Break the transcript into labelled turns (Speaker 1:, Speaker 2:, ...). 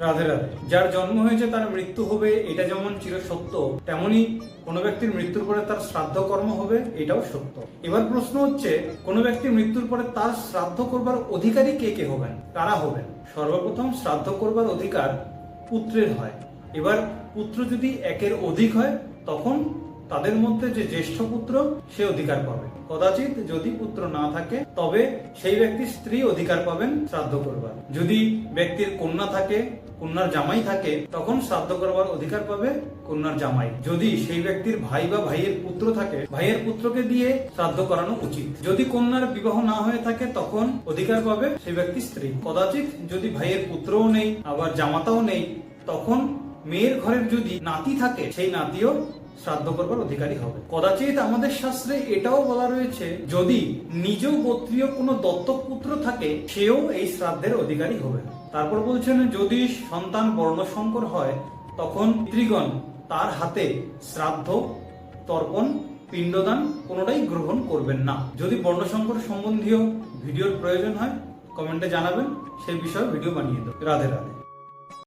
Speaker 1: রাধে রাধে। যার জন্ম হয়েছে তার মৃত্যু হবে, এটা যেমন চিরসত্য তেমনি কোনো ব্যক্তির মৃত্যুর পরে তার শ্রাদ্ধ কর্ম হবে, এটাও সত্য। এবার প্রশ্ন হচ্ছে, কোনো ব্যক্তির মৃত্যুর পরে তার শ্রাদ্ধ করবার অধিকারী কে কে হবেন? কারা হবেন? সর্বপ্রথম শ্রাদ্ধ করবার অধিকার পুত্রের হয়। এবার পুত্র যদি একের অধিক হয়, তখন তাদের মধ্যে যে জ্যেষ্ঠ পুত্র, সে অধিকার পাবে। কদাচিৎ যদি পুত্র না থাকে, তবে সেই ব্যক্তির স্ত্রী অধিকার পাবেন শ্রাদ্ধ করবার। যদি ব্যক্তির কন্যা থাকে কন্যার জামাই থাকে, তখন শ্রাদ্ধ করবার অধিকার পাবে কন্যার জামাই। যদি সেই ব্যক্তির ভাই বা ভাইয়ের পুত্র থাকে, ভাইয়ের পুত্রকে দিয়ে শ্রাদ্ধ করানো উচিত। যদি কন্যার বিবাহ না হয়ে থাকে, তখন অধিকার পাবে সেই ব্যক্তির স্ত্রী। কদাচিৎ যদি ভাইয়ের পুত্রও নেই, আবার জামাতাও নেই, তখন মেয়ের ঘরের যদি নাতি থাকে, সেই নাতিও শ্রাদ্ধ করবার অধিকারী হবে। কদাচিৎ আমাদের শাস্ত্রে এটাও বলা রয়েছে, যদি নিজ গোত্রীয় কোনো দত্তক পুত্র থাকে, সেও এই শ্রাদ্ধের অধিকারী হবে। তারপর বলছেন, যদি সন্তান বর্ণসংকর হয়, তখন পিতৃগণ তার হাতে শ্রাদ্ধ, তর্পণ, পিণ্ডদান কোনোটাই গ্রহণ করবেন না। যদি বর্ণসংকর সম্বন্ধীয় ভিডিওর প্রয়োজন হয়, কমেন্টে জানাবেন, সেই বিষয়ে ভিডিও বানিয়ে দেবো। রাধে রাধে।